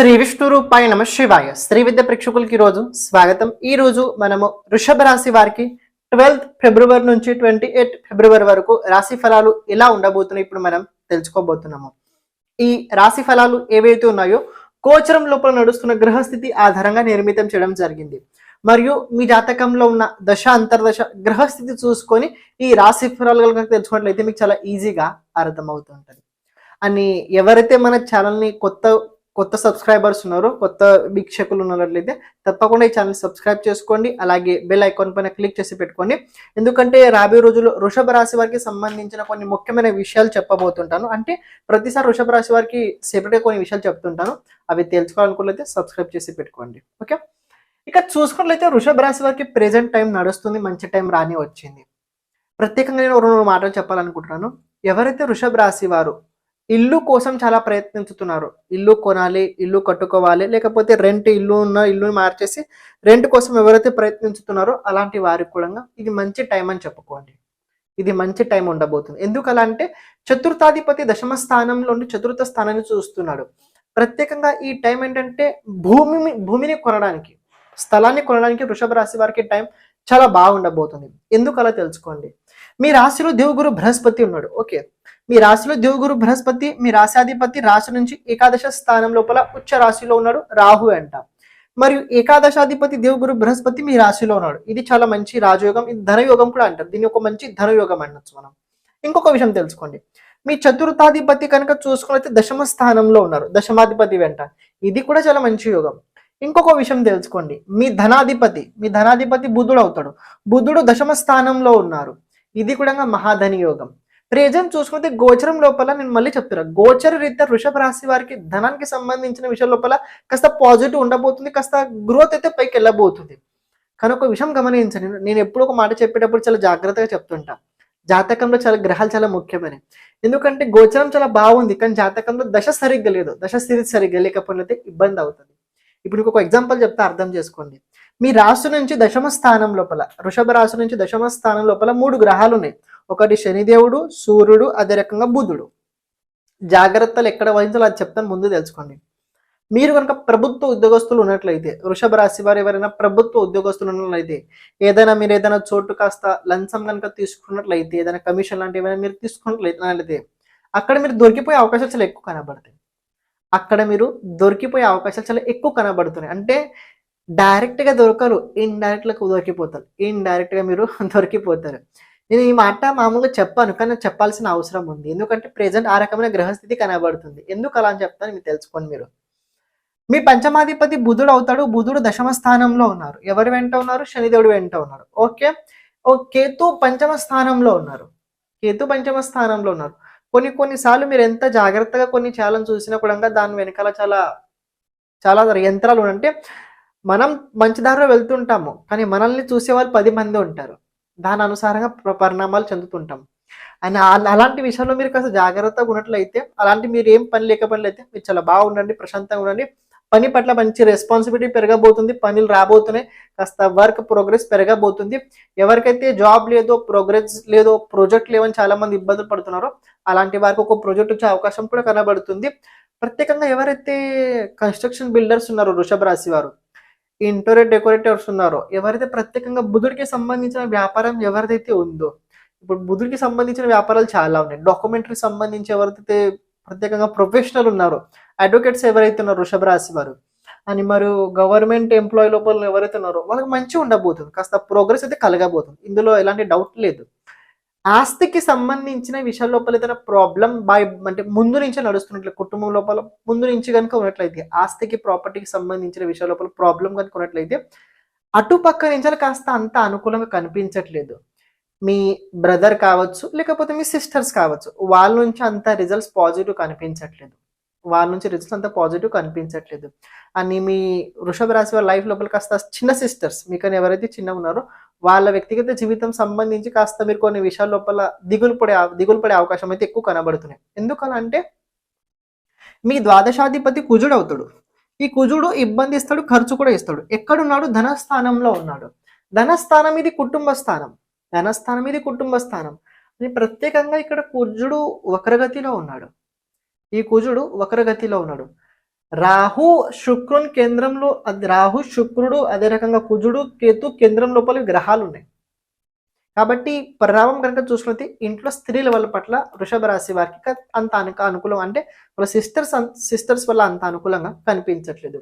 శ్రీ విష్ణు రూపాయ నమ శివాయ. శ్రీ విద్య ప్రేక్షకులకి రోజు స్వాగతం. ఈ రోజు మనము వృషభ రాశి వారికి ట్వెల్త్ ఫిబ్రవరి నుంచి ట్వంటీ ఎయిత్ ఫిబ్రవరి వరకు రాశి ఫలాలు ఎలా ఉండబోతున్నాయి ఇప్పుడు మనం తెలుసుకోబోతున్నాము. ఈ రాశి ఫలాలు ఏవైతే ఉన్నాయో గోచరం లోపల నడుస్తున్న గ్రహస్థితి ఆధారంగా నిర్మితం చేయడం జరిగింది. మరియు మీ జాతకంలో ఉన్న దశ అంతర్దశ గ్రహస్థితి చూసుకొని ఈ రాశి ఫలాలు కనుక తెలుసుకున్నట్లయితే మీకు చాలా ఈజీగా అర్థమవుతుంటుంది. అని ఎవరైతే మన ఛానల్ని కొత్త కొత్త సబ్స్క్రైబర్స్ ఉన్నారు కొత్త వీక్షకులు ఉన్నట్లయితే తప్పకుండా ఈ ఛానల్ సబ్స్క్రైబ్ చేసుకోండి అలాగే బెల్ ఐకాన్ పైన క్లిక్ చేసి పెట్టుకోండి. ఎందుకంటే రాబోయే రోజుల్లో వృషభ రాశి వారికి సంబంధించిన కొన్ని ముఖ్యమైన విషయాలు చెప్పబోతుంటాను. అంటే ప్రతిసారి వృషభ రాశి వారికి సెపరేట్గా కొన్ని విషయాలు చెప్తుంటాను. అవి తెలుసుకోవాలనుకున్నట్లయితే సబ్స్క్రైబ్ చేసి పెట్టుకోండి. ఓకే? ఇక చూసుకున్నట్లయితే వృషభ రాశి వారికి ప్రెజెంట్ టైం నడుస్తుంది మంచి టైం రాని వచ్చింది. ప్రత్యేకంగా నేను రెండు మాటలు చెప్పాలనుకుంటున్నాను. ఎవరైతే వృషభ రాశి వారు ఇల్లు కోసం చాలా ప్రయత్నించుతున్నారు. ఇల్లు కొనాలి ఇల్లు కట్టుకోవాలి లేకపోతే రెంట్ ఇల్లు ఉన్న ఇల్లు మార్చేసి రెంట్ కోసం ఎవరైతే ప్రయత్నించుతున్నారో అలాంటి వారికి కూడా ఇది మంచి టైం అని చెప్పుకోండి. ఇది మంచి టైం ఉండబోతుంది. ఎందుకు అలా అంటే చతుర్థాధిపతి దశమ స్థానంలోని చతుర్థ స్థానాన్ని చూస్తున్నాడు. ప్రత్యేకంగా ఈ టైం ఏంటంటే భూమిని భూమిని కొనడానికి స్థలాన్ని కొనడానికి వృషభ రాశి వారికి టైం చాలా బాగుండబోతుంది. ఎందుకు అలా తెలుసుకోండి? మీ రాశిలో దేవుగురు బృహస్పతి ఉన్నాడు. ఓకే. మీ రాశిలో దేవుగురు బృహస్పతి మీ రాశాధిపతి రాశి నుంచి ఏకాదశ స్థానం లోపల ఉచ్చ రాశిలో ఉన్నాడు రాహు అంట. మరియు ఏకాదశాధిపతి దేవుగురు బృహస్పతి మీ రాశిలో ఉన్నాడు. ఇది చాలా మంచి రాజయోగం ఇది ధనయోగం కూడా అంటారు. దీన్ని ఒక మంచి ధనయోగం అనొచ్చు మనం. ఇంకొక విషయం తెలుసుకోండి. మీ చతుర్థాధిపతి కనుక చూసుకున్నైతే దశమ స్థానంలో ఉన్నారు. దశమాధిపతి వెంట. ఇది కూడా చాలా మంచి యోగం. ఇంకొక విషయం తెలుసుకోండి. మీ ధనాధిపతి మీ ధనాధిపతి బుధుడు అవుతాడు. బుధుడు దశమ స్థానంలో ఉన్నారు. ఇది కూడా మహాధని యోగం. ప్రెజెంట్ చూసుకుంటే గోచరం లోపల నేను మళ్ళీ చెప్తున్నా. గోచర రీత్యా వృషభ రాశి వారికి ధనానికి సంబంధించిన విషయం లోపల కాస్త పాజిటివ్ ఉండబోతుంది కాస్త గ్రోత్ అయితే పైకి వెళ్ళబోతుంది. కానీ ఒక విషయం గమనించండి. నేను ఎప్పుడు ఒక మాట చెప్పేటప్పుడు చాలా జాగ్రత్తగా చెప్తుంటా. జాతకంలో చాలా గ్రహాలు చాలా ముఖ్యమని. ఎందుకంటే గోచరం చాలా బాగుంది కానీ జాతకంలో దశ సరిగ్గా లేదు. దశ స్థితి సరిగ్గా లేకపోతే ఇబ్బంది అవుతుంది. ఇప్పుడు ఒక ఎగ్జాంపుల్ చెప్తే అర్థం చేసుకోండి. మీ రాశి నుంచి దశమ స్థానం లోపల వృషభ రాశి నుంచి దశమ స్థానం లోపల మూడు గ్రహాలు ఉన్నాయి. ఒకటి శనిదేవుడు సూర్యుడు అదే రకంగా బుధుడు. జాగ్రత్తలు ఎక్కడ వహించాలో అది చెప్తాను ముందు తెలుసుకోండి. మీరు కనుక ప్రభుత్వ ఉద్యోగస్తులు ఉన్నట్లయితే వృషభ రాశి వారు ఎవరైనా ప్రభుత్వ ఉద్యోగస్తులు ఉన్నట్లయితే ఏదైనా మీరు ఏదైనా చోటు కాస్త లంచం కనుక తీసుకున్నట్లయితే ఏదైనా కమిషన్ లాంటివి ఏమైనా మీరు తీసుకున్నట్లయితే అక్కడ మీరు దొరికిపోయే అవకాశాలు చాలా ఎక్కువ కనబడతాయి. అక్కడ మీరు దొరికిపోయే అవకాశాలు చాలా ఎక్కువ కనబడుతున్నాయి. అంటే డైరెక్ట్గా దొరకరు ఇండైరెక్ట్గా దొరికిపోతారు. ఇండైరెక్ట్గా మీరు దొరికిపోతారు. నేను ఈ మాట మామూలుగా చెప్పాను కానీ చెప్పాల్సిన అవసరం ఉంది. ఎందుకంటే ప్రెజెంట్ ఆ రకమైన గ్రహస్థితి కనబడుతుంది. ఎందుకు అలా అని చెప్తాను మీరు తెలుసుకోండి మీరు. మీ పంచమాధిపతి బుధుడు అవుతాడు. బుధుడు దశమ స్థానంలో ఉన్నారు. ఎవరు వెంట ఉన్నారు? శనిదేవుడు వెంట ఉన్నారు. ఓకే? ఓ కేతు పంచమ స్థానంలో ఉన్నారు. కేతు పంచమ స్థానంలో ఉన్నారు. కొన్ని కొన్నిసార్లు మీరు ఎంత జాగ్రత్తగా కొన్ని చేయాలని చూసినా కూడా దాని వెనకాల చాలా చాలా యంత్రాలు ఉన్నాయి. అంటే మనం మంచి దారిలో వెళ్తుంటాము కానీ మనల్ని చూసే వాళ్ళు పది మంది ఉంటారు. దాని అనుసారంగా పరిణామాలు చెందుతుంటాం అండ్ అలాంటి విషయంలో మీరు కాస్త జాగ్రత్తగా ఉన్నట్లయితే అలాంటి మీరు ఏం పని లేకపోయినట్లయితే మీరు చాలా బాగుండండి ప్రశాంతంగా ఉండండి. పని పట్ల మంచి రెస్పాన్సిబిలిటీ పెరగబోతుంది పనులు రాబోతున్నాయి కాస్త వర్క్ ప్రోగ్రెస్ పెరగబోతుంది. ఎవరికైతే జాబ్ లేదో ప్రోగ్రెస్ లేదో ప్రాజెక్ట్ లేవని చాలా మంది ఇబ్బందులు పడుతున్నారో అలాంటి వారికి ఒక ప్రాజెక్ట్ వచ్చే అవకాశం కూడా కనబడుతుంది. ప్రత్యేకంగా ఎవరైతే కన్స్ట్రక్షన్ బిల్డర్స్ ఉన్నారో వృషభ రాశి వారు ఇంటీరియర్ డెకరేటర్స్ ఉన్నారో ఎవరైతే ప్రత్యేకంగా బుధుడికి సంబంధించిన వ్యాపారం ఎవరిదైతే ఉందో ఇప్పుడు బుధుడికి సంబంధించిన వ్యాపారాలు చాలా ఉన్నాయి. డాక్యుమెంటరీ సంబంధించి ఎవరైతే ప్రత్యేకంగా ప్రొఫెషనల్ ఉన్నారు. అడ్వకేట్స్ ఎవరైతే ఉన్నారో వృషభ రాశి వారు అని మరి గవర్నమెంట్ ఎంప్లాయీ లోపల ఎవరైతే ఉన్నారో వాళ్ళకి మంచిగా ఉండబోతుంది. కాస్త ప్రోగ్రెస్ అయితే కలగబోతుంది. ఇందులో ఎలాంటి డౌట్ లేదు. ఆస్తికి సంబంధించిన విషయాల లోపల ఏదైనా ప్రాబ్లం బై అంటే ముందు నుంచే నడుస్తున్నట్లు కుటుంబం లోపల ముందు నుంచి కనుక ఉన్నట్లయితే ఆస్తికి ప్రాపర్టీకి సంబంధించిన విషయాల లోపల ప్రాబ్లం కనుక ఉన్నట్లయితే అటుపక్క నుంచి కాస్త అంత అనుకూలంగా కనిపించట్లేదు. మీ బ్రదర్ కావచ్చు లేకపోతే మీ సిస్టర్స్ కావచ్చు వాళ్ళ నుంచి అంత రిజల్ట్స్ పాజిటివ్ కనిపించట్లేదు. వాళ్ళ నుంచి రిజల్ట్స్ అంత పాజిటివ్ కనిపించట్లేదు. అని మీ వృషభ రాశి వారి లైఫ్ లోపల కాస్త చిన్న సిస్టర్స్ మీకని ఎవరైతే చిన్నగా ఉన్నారో వాళ్ళ వ్యక్తిగత జీవితం సంబంధించి కాస్త మీరు కొన్ని విషయాల లోపల దిగులు పడే దిగులు పడే అవకాశం అయితే ఎక్కువ కనబడుతున్నాయి. ఎందుకలా అంటే మీ ద్వాదశాధిపతి కుజుడు అవుతాడు. ఈ కుజుడు ఇబ్బంది ఇస్తాడు ఖర్చు కూడా ఇస్తాడు. ఎక్కడున్నాడు? ధనస్థానంలో ఉన్నాడు. ధనస్థానం ఇది కుటుంబ స్థానం. ధనస్థానం ఇది కుటుంబ స్థానం. ప్రత్యేకంగా ఇక్కడ కుజుడు వక్రగతిలో ఉన్నాడు. ఈ కుజుడు వక్రగతిలో ఉన్నాడు. రాహు శుక్రుని కేంద్రంలో అది రాహు శుక్రుడు అదే రకంగా కుజుడు కేతు కేంద్రం లోపల గ్రహాలు ఉన్నాయి. కాబట్టి పరిణామం కనుక చూసుకుంటే ఇంట్లో స్త్రీల వాళ్ళ పట్ల వృషభ రాశి వారికి అంత అనుకూలం అంటే వాళ్ళ సిస్టర్స్ సిస్టర్స్ వల్ల అంత అనుకూలంగా కనిపించట్లేదు.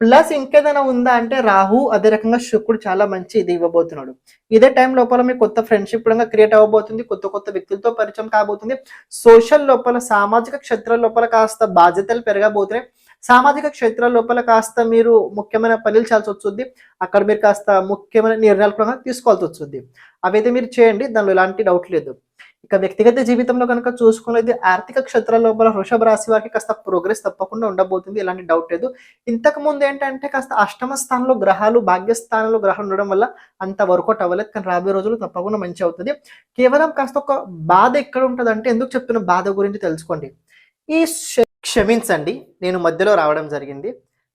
ప్లస్ ఇంకేదైనా ఉందా అంటే రాహు అదే రకంగా శుక్రుడు చాలా మంచి ఇది ఇవ్వబోతున్నాడు. ఇదే టైం లోపల మీకు కొత్త ఫ్రెండ్షిప్ కూడా క్రియేట్ అవ్వబోతుంది. కొత్త కొత్త వ్యక్తులతో పరిచయం కాబోతుంది. సోషల్ లోపల సామాజిక క్షేత్రాల లోపల కాస్త బాధ్యతలు పెరగబోతున్నాయి. సామాజిక క్షేత్రాల లోపల కాస్త మీరు ముఖ్యమైన పనులు చేయాల్సి వస్తుంది. అక్కడ మీరు కాస్త ముఖ్యమైన నిర్ణయాలు కూడా తీసుకోవాల్సి వస్తుంది. అవైతే మీరు చేయండి. దానిలో ఎలాంటి డౌట్ లేదు. ఇక వ్యక్తిగత జీవితంలో కనుక చూసుకునేది ఆర్థిక క్షేత్రాల లోపల వృషభ రాశి వారికి కాస్త ప్రోగ్రెస్ తప్పకుండా ఉండబోతుంది ఎలాంటి డౌట్ లేదు. ఇంతకు ముందు ఏంటంటే కాస్త అష్టమ స్థానంలో గ్రహాలు భాగ్యస్థానంలో గ్రహాలు ఉండడం వల్ల అంత వర్కౌట్ అవ్వలేదు. కానీ రాబోయే రోజులు తప్పకుండా మంచి అవుతుంది. కేవలం కాస్త ఒక బాధ ఎక్కడ ఉంటుంది అంటే ఎందుకు చెప్తున్న బాధ గురించి తెలుసుకోండి. ఈ క్ష- క్షమించండి. నేను మధ్యలో రావడం జరిగింది.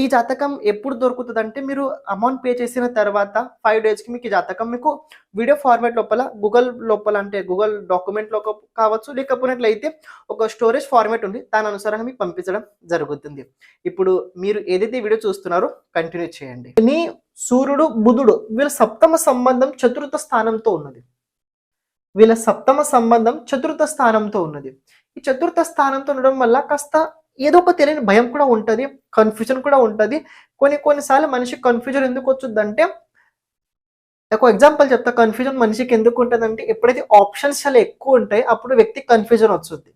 ఈ జాతకం ఎప్పుడు దొరుకుతుంది అంటే మీరు అమౌంట్ పే చేసిన తర్వాత ఫైవ్ డేస్కి మీకు ఈ జాతకం మీకు వీడియో ఫార్మాట్ లోపల గూగుల్ లోపల అంటే గూగుల్ డాక్యుమెంట్లో కావచ్చు లేకపోయినట్లయితే ఒక స్టోరేజ్ ఫార్మాట్ ఉంది. దాని అనుసారంగా మీకు పంపించడం జరుగుతుంది. ఇప్పుడు మీరు ఏదైతే వీడియో చూస్తున్నారో కంటిన్యూ చేయండి. నీ సూర్యుడు బుధుడు వీళ్ళ సప్తమ సంబంధం చతుర్థ స్థానంతో ఉన్నది. వీళ్ళ సప్తమ సంబంధం చతుర్థ స్థానంతో ఉన్నది. ఈ చతుర్థ స్థానంతో ఉండడం వల్ల కాస్త ఏదో ఒక తెలియని భయం కూడా ఉంటుంది కన్ఫ్యూజన్ కూడా ఉంటుంది. కొన్ని కొన్నిసార్లు మనిషికి కన్ఫ్యూజన్ ఎందుకు వచ్చిందంటే ఒక ఎగ్జాంపుల్ చెప్తా కన్ఫ్యూజన్ మనిషికి ఎందుకు ఉంటుందంటే ఎప్పుడైతే ఆప్షన్స్ చాలా ఎక్కువ ఉంటాయి అప్పుడు వ్యక్తికి కన్ఫ్యూజన్ వస్తుంది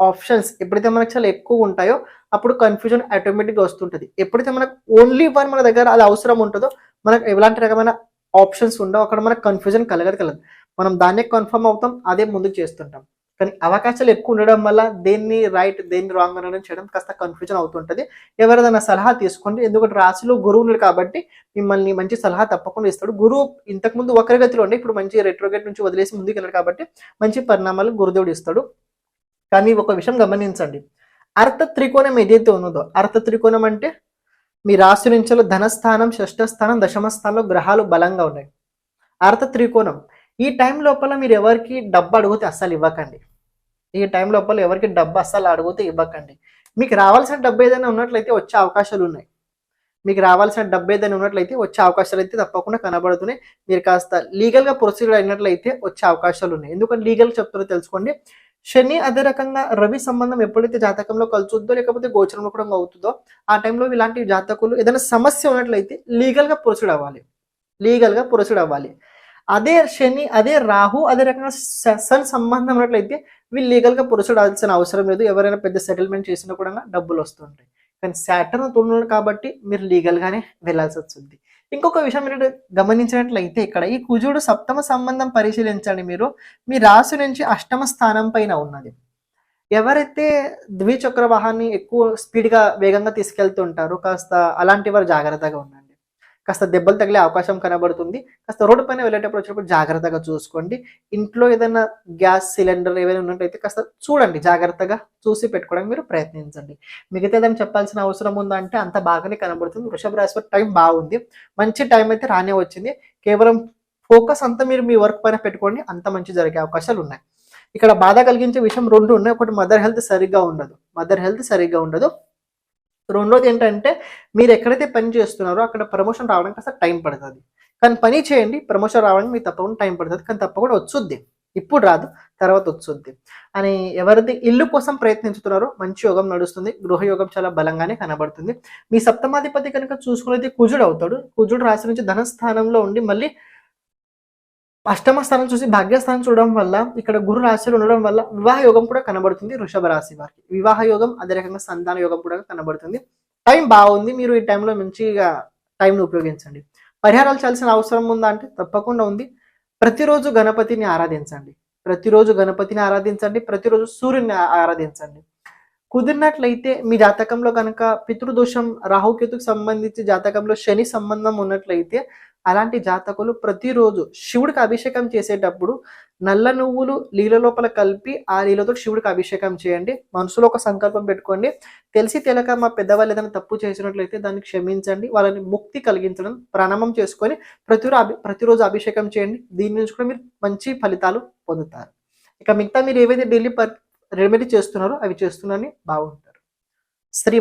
ఆప్షన్స్ ఎప్పుడైతే మనకు చాలా ఎక్కువ ఉంటాయో అప్పుడు కన్ఫ్యూజన్ ఆటోమేటిక్గా వస్తుంటుంది. ఎప్పుడైతే మనకు ఓన్లీ వన్ మన దగ్గర అది అవసరం ఉంటుందో మనకు ఎలాంటి రకమైన ఆప్షన్స్ ఉండవు అక్కడ మనకు కన్ఫ్యూజన్ కలగదు కలదు మనం దాన్నే కన్ఫర్మ్ అవుతాం అదే ముందుకు చేస్తుంటాం. కానీ అవకాశాలు ఎక్కువ ఉండడం వల్ల దేన్ని రైట్ దేన్ని రాంగ్ అనడం చేయడం కాస్త కన్ఫ్యూజన్ అవుతుంటుంది. ఎవరిదైనా సలహా తీసుకోండి. ఎందుకంటే రాశిలో గురువు ఉన్నాడు కాబట్టి మిమ్మల్ని మంచి సలహా తప్పకుండా ఇస్తాడు. గురువు ఇంతకుముందు గతిలో ఉండే ఇప్పుడు మంచి రెట్రోగేట్ నుంచి వదిలేసి ముందుకు వెళ్ళాడు కాబట్టి మంచి పరిణామాలు గురుదేవుడు ఇస్తాడు. కానీ ఒక విషయం గమనించండి. అర్థ త్రికోణం ఏదైతే ఉన్నదో అర్థ త్రికోణం అంటే మీ రాశి నుంచిలో ధనస్థానం షష్ఠ స్థానం దశమ స్థానంలో గ్రహాలు బలంగా ఉన్నాయి. అర్థ త్రికోణం. ఈ టైం లోపల మీరు ఎవరికి డబ్బు అడిగితే అస్సలు ఇవ్వకండి. ఈ టైం లోపల ఎవరికి డబ్బు అస్సలు అడిగితే ఇవ్వకండి. మీకు రావాల్సిన డబ్బు ఏదైనా ఉన్నట్లయితే వచ్చే అవకాశాలు ఉన్నాయి. మీకు రావాల్సిన డబ్బు ఏదైనా ఉన్నట్లయితే వచ్చే అవకాశాలు అయితే తప్పకుండా కనబడుతున్నాయి. మీరు కాస్త లీగల్గా ప్రొసీడ్ అయినట్లయితే వచ్చే అవకాశాలు ఉన్నాయి. ఎందుకంటే లీగల్ చెప్తారో తెలుసుకోండి. శని అదే రకంగా రవి సంబంధం ఎప్పుడైతే జాతకంలో కలుచుద్దో లేకపోతే గోచరంలో కూడా అవుతుందో ఆ టైంలో ఇలాంటి జాతకులు ఏదైనా సమస్య ఉన్నట్లయితే లీగల్గా ప్రొసీడ్ అవ్వాలి. లీగల్గా ప్రొసీడ్ అవ్వాలి. అదే శని అదే రాహు అదే రకంగా సన్ సంబంధం ఉన్నట్లయితే వీళ్ళు లీగల్గా ప్రొసీడ్ అవసరం లేదు. ఎవరైనా పెద్ద సెటిల్మెంట్ చేసినా కూడా డబ్బులు వస్తుంటాయి. కానీ సాటర్న్ తోడు కాబట్టి మీరు లీగల్గానే వెళ్ళాల్సి వస్తుంది. ఇంకొక విషయం మీరు గమనించినట్లయితే ఇక్కడ ఈ కుజుడు సప్తమ సంబంధం పరిశీలించండి మీరు. మీ రాశి నుంచి అష్టమ స్థానం పైన ఉన్నది. ఎవరైతే ద్విచక్ర వాహనాన్ని ఎక్కువ స్పీడ్గా వేగంగా తీసుకెళ్తుంటారో కాస్త అలాంటి వారు జాగ్రత్తగా ఉండండి. కాస్త దెబ్బలు తగిలే అవకాశం కనబడుతుంది. కాస్త రోడ్డు పైన వెళ్ళేటప్పుడు వచ్చినప్పుడు జాగ్రత్తగా చూసుకోండి. ఇంట్లో ఏదైనా గ్యాస్ సిలిండర్ ఏమైనా ఉన్నట్టయితే కాస్త చూడండి జాగ్రత్తగా చూసి పెట్టుకోవడానికి మీరు ప్రయత్నించండి. మిగతా ఏదైనా చెప్పాల్సిన అవసరం ఉందా అంటే అంత బాగానే కనబడుతుంది. వృషభ రాశి టైం బాగుంది. మంచి టైం అయితే రానే వచ్చింది. కేవలం ఫోకస్ అంతా మీరు మీ వర్క్ పైన పెట్టుకోండి. అంత మంచి జరిగే అవకాశాలు ఉన్నాయి. ఇక్కడ బాధ కలిగించే విషయం రెండు ఉన్నాయి. ఒకటి మదర్ హెల్త్ సరిగ్గా ఉండదు. మదర్ హెల్త్ సరిగ్గా ఉండదు. రెండోది ఏంటంటే మీరు ఎక్కడైతే పని చేస్తున్నారో అక్కడ ప్రమోషన్ రావడానికి కాస్త టైం పడుతుంది. కానీ పని చేయండి ప్రమోషన్ రావడానికి మీకు తప్పకుండా టైం పడుతుంది. కానీ తప్పకుండా వచ్చుద్ది. ఇప్పుడు రాదు తర్వాత వచ్చుద్ది. అని ఎవరిది ఇల్లు కోసం ప్రయత్నించుతున్నారో మంచి యోగం నడుస్తుంది. గృహయోగం చాలా బలంగానే కనబడుతుంది. మీ సప్తమాధిపతి కనుక చూసుకునేది కుజుడు అవుతాడు. కుజుడు రాశి నుంచి ధనస్థానంలో ఉండి మళ్ళీ అష్టమ స్థానం చూసి భాగ్యస్థానం చూడడం వల్ల ఇక్కడ గురు రాశిలో ఉండడం వల్ల వివాహ యోగం కూడా కనబడుతుంది వృషభ రాశి వారికి. వివాహ యోగం అదే రకంగా సంతాన యోగం కూడా కనబడుతుంది. టైం బాగుంది మీరు ఈ టైంలో మంచిగా టైంను ఉపయోగించండి. పరిహారాలు చేయాల్సిన అవసరం ఉందా అంటే తప్పకుండా ఉంది. ప్రతిరోజు గణపతిని ఆరాధించండి. ప్రతిరోజు గణపతిని ఆరాధించండి ప్రతిరోజు సూర్యుని ఆరాధించండి. కుదిరినట్లయితే మీ జాతకంలో కనుక పితృదోషం రాహుకేతుకు సంబంధించి జాతకంలో శని సంబంధం ఉన్నట్లయితే అలాంటి జాతకులు ప్రతిరోజు శివుడికి అభిషేకం చేసేటప్పుడు నల్ల నువ్వులు నీళ్ళ లోపల కలిపి ఆ నీళ్ళతో శివుడికి అభిషేకం చేయండి. మనసులో ఒక సంకల్పం పెట్టుకోండి. తెలిసి తెలక మా పెద్దవాళ్ళు ఏదైనా తప్పు చేసినట్లయితే దాన్ని క్షమించండి. వాళ్ళని ముక్తి కలిగించడం ప్రణామం చేసుకొని ప్రతిరోజు అభి ప్రతిరోజు అభిషేకం చేయండి. దీని నుంచి కూడా మీరు మంచి ఫలితాలు పొందుతారు. ఇక మిగతా మీరు ఏవైతే డైలీ రెమెడీ చేస్తున్నారో అవి చేస్తున్నారని బాగుంటారు శ్రీ